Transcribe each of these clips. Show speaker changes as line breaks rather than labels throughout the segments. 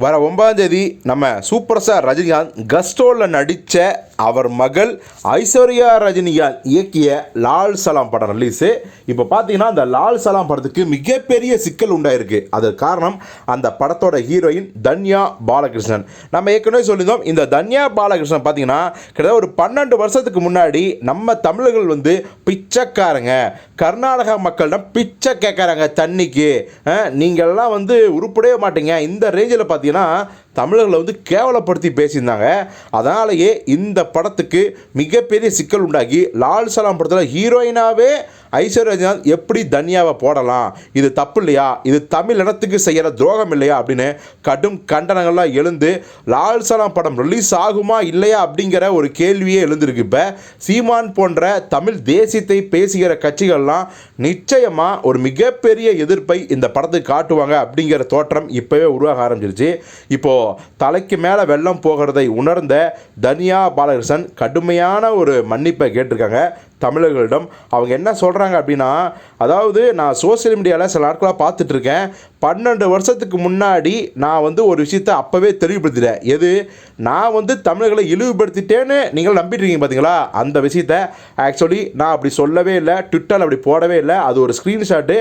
வர ஒன்பதாம் தேதி நம்ம சூப்பர் ஸ்டார் ரஜினிகாந்த் கஸ்டோவில் நடித்த அவர் மகள் ஐஸ்வர்யா ரஜினிகாந்த் இயக்கிய லால் சலாம் படம் ரிலீஸு இப்போ பார்த்தீங்கன்னா அந்த லால் சலாம் படத்துக்கு மிகப்பெரிய சிக்கல் உண்டாயிருக்கு. அதற்கு காரணம் அந்த படத்தோட ஹீரோயின் தன்யா பாலகிருஷ்ணன். நம்ம ஏற்கனவே சொல்லியிருந்தோம் இந்த தன்யா பாலகிருஷ்ணன் பார்த்தீங்கன்னா கிட்டத்தட்ட ஒரு பன்னெண்டு வருஷத்துக்கு முன்னாடி நம்ம தமிழர்கள் வந்து பிச்சைக்காரங்க. கர்நாடகா மக்களிடம் பிச்சை கேட்குறாங்க தண்ணிக்கு. நீங்கள்லாம் வந்து உருப்படவே மாட்டீங்க. இந்த ரேஞ்சில் பார்த்தீங்கன்னா தமிழர்களை வந்து கேவலப்படுத்தி பேசியிருந்தாங்க. அதனாலேயே இந்த படத்துக்கு மிகப்பெரிய சிக்கல் உண்டாகி லால் சலாம் படத்தில் ஹீரோயினாகவே ஐஸ்வர்யா எப்படி தனியாவை போடலாம்? இது தப்பு இல்லையா? இது தமிழ் இனத்துக்கு செய்கிற துரோகம் இல்லையா? அப்படின்னு கடும் கண்டனங்கள்லாம் எழுந்து லால் சலாம் படம் ரிலீஸ் ஆகுமா இல்லையா அப்படிங்கிற ஒரு கேள்வியே எழுந்திருக்கு. இப்போ சீமான் போன்ற தமிழ் தேசியத்தை பேசுகிற கட்சிகள்லாம் நிச்சயமாக ஒரு மிகப்பெரிய எதிர்ப்பை இந்த படத்துக்கு காட்டுவாங்க அப்படிங்கிற தோற்றம் இப்போவே உருவாக ஆரம்பிச்சிருச்சு. இப்போது தலைக்கு மேலே வெள்ளம் போகிறதை உணர்ந்த தனியா பாலகிருஷ்ணன் கடுமையான ஒரு மன்னிப்பை கேட்டிருக்காங்க. தமிழர்களிடம் அவங்க என்ன சொல்கிறாங்க அப்படின்னா அதாவது நான் சோஷியல் மீடியாவில் சில நாட்களாக பார்த்துட்ருக்கேன் பன்னெண்டு வருஷத்துக்கு முன்னாடி நான் வந்து ஒரு விஷயத்தை அப்போவே தெளிவுபடுத்திட்டேன். எது? நான் வந்து தமிழர்களை இழிவுபடுத்திட்டேன்னு நீங்கள் நம்பிட்டுருக்கீங்க பார்த்தீங்களா அந்த விஷயத்த ஆக்சுவலி நான் அப்படி சொல்லவே இல்லை ட்விட்டரில் அப்படி போடவே இல்லை. அது ஒரு ஸ்க்ரீன்ஷாட்டு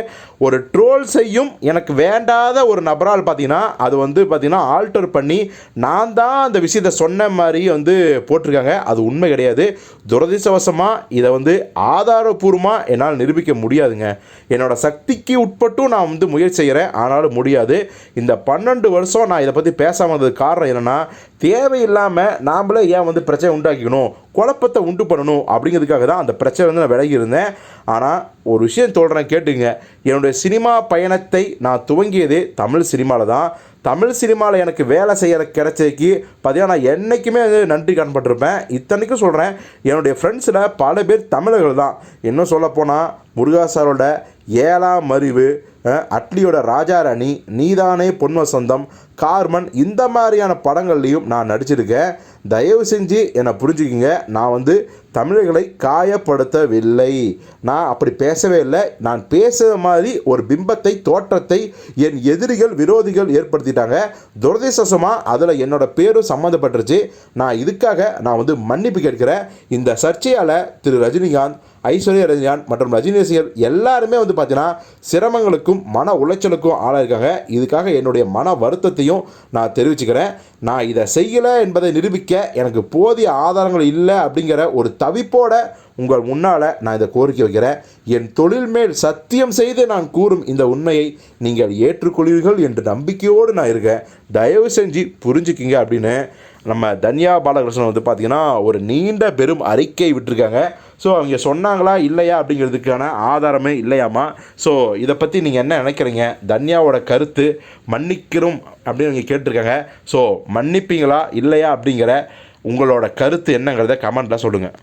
ஒரு ட்ரோல் செய்யும் எனக்கு வேண்டாத ஒரு நபரால் பார்த்தீங்கன்னா அது வந்து பார்த்திங்கன்னா ஆல்டர் பண்ணி நான் தான் அந்த விஷயத்தை சொன்ன மாதிரி வந்து போட்டிருக்காங்க. அது உண்மை கிடையாது. துரதிர்ஷ்டவசமாக இதை வந்து ஆதாரபூர்வமாக என்னால் நிரூபிக்க முடியாதுங்க. என்னோடய சக்திக்கு உட்பட்டும் நான் வந்து முயற்சி செய்கிறேன் ஆனாலும் முடியாது. இந்த பன்னெண்டு வருஷம் நான் இதை பற்றி பேசாமல் இருந்ததுக்கு காரணம் என்னென்னா தேவையில்லாமல் நாம்ளே ஏன் வந்து பிரச்சனை உண்டாக்கிக்கணும்? குழப்பத்தை உண்டு பண்ணணும் அப்படிங்கிறதுக்காக தான் அந்த பிரச்சனை வந்து நான் விலகி இருந்தேன். ஆனால் ஒரு விஷயம் சொல்கிறேன் கேட்டுங்க. என்னுடைய சினிமா பயணத்தை நான் துவங்கியது தமிழ் சினிமாவில் தான். தமிழ் சினிமாவில் எனக்கு வேலை செய்கிற கிடைச்சதுக்கு பார்த்தீங்கன்னா நான் என்றைக்குமே வந்து நன்றி கண்பட்டிருப்பேன் இத்தனைக்கும் சொல்கிறேன் என்னுடைய ஃப்ரெண்ட்ஸில் பல பேர் தமிழர்கள் தான். இன்னும் சொல்லப்போனால் முருகா சாரோட ஏழாம் அறிவு அட்லியோட ராஜா ராணி நீதானே பொன்வசந்தம் கார்மன் இந்த மாதிரியான படங்கள்லையும் நான் நடிச்சிருக்கேன். தயவு செஞ்சு என்னை புரிஞ்சுக்கிங்க. நான் வந்து தமிழர்களை காயப்படுத்தவில்லை. நான் அப்படி பேசவே இல்லை. நான் பேசுகிற மாதிரி ஒரு பிம்பத்தை தோற்றத்தை என் எதிரிகள் விரோதிகள் ஏற்படுத்திட்டாங்க. துரதிசசமாக அதில் என்னோட பேரும் சம்மந்தப்பட்டுருச்சு. நான் இதுக்காக நான் வந்து மன்னிப்பு கேட்கிறேன். இந்த சர்ச்சையால் திரு ரஜினிகாந்த் ஐஸ்வர்யா ரஜினிகாந்த் மற்றும் ரஜினி ரசிகர் எல்லாருமே வந்து பார்த்தீங்கன்னா சிரமங்களுக்கும் மன உளைச்சலுக்கும் ஆளாயிருக்காங்க. இதுக்காக என்னுடைய மன வருத்தத்தையும் நான் தெரிவிச்சுக்கிறேன். நான் இதை செய்யலை என்பதை நிரூபிக்க எனக்கு போதிய ஆதாரங்கள் இல்லை அப்படிங்கிற ஒரு தவிப்போட உங்கள் முன்னால் நான் இதை கோரிக்கை வைக்கிறேன். என் தொழில் மேல் சத்தியம் செய்து நான் கூறும் இந்த உண்மையை நீங்கள் ஏற்றுக்கொள்வீர்கள் என்ற நம்பிக்கையோடு நான் இருக்கேன். தயவு செஞ்சு புரிஞ்சுக்கிங்க அப்படின்னு நம்ம தன்யா பாலகிருஷ்ணன் வந்து பார்த்திங்கன்னா ஒரு நீண்ட பெரும் அறிக்கை விட்டுருக்காங்க. ஸோ அவங்க சொன்னாங்களா இல்லையா அப்படிங்கிறதுக்கான ஆதாரமே இல்லையாமா? ஸோ இதை பற்றி நீங்கள் என்ன நினைக்கிறீங்க? தன்யாவோட கருத்து மன்னிக்கிறோம் அப்படின்னு நீங்கள் கேட்டிருக்காங்க. ஸோ மன்னிப்பீங்களா இல்லையா அப்படிங்கிற உங்களோட கருத்து என்னங்கிறத கமெண்ட்டில் சொல்லுங்கள்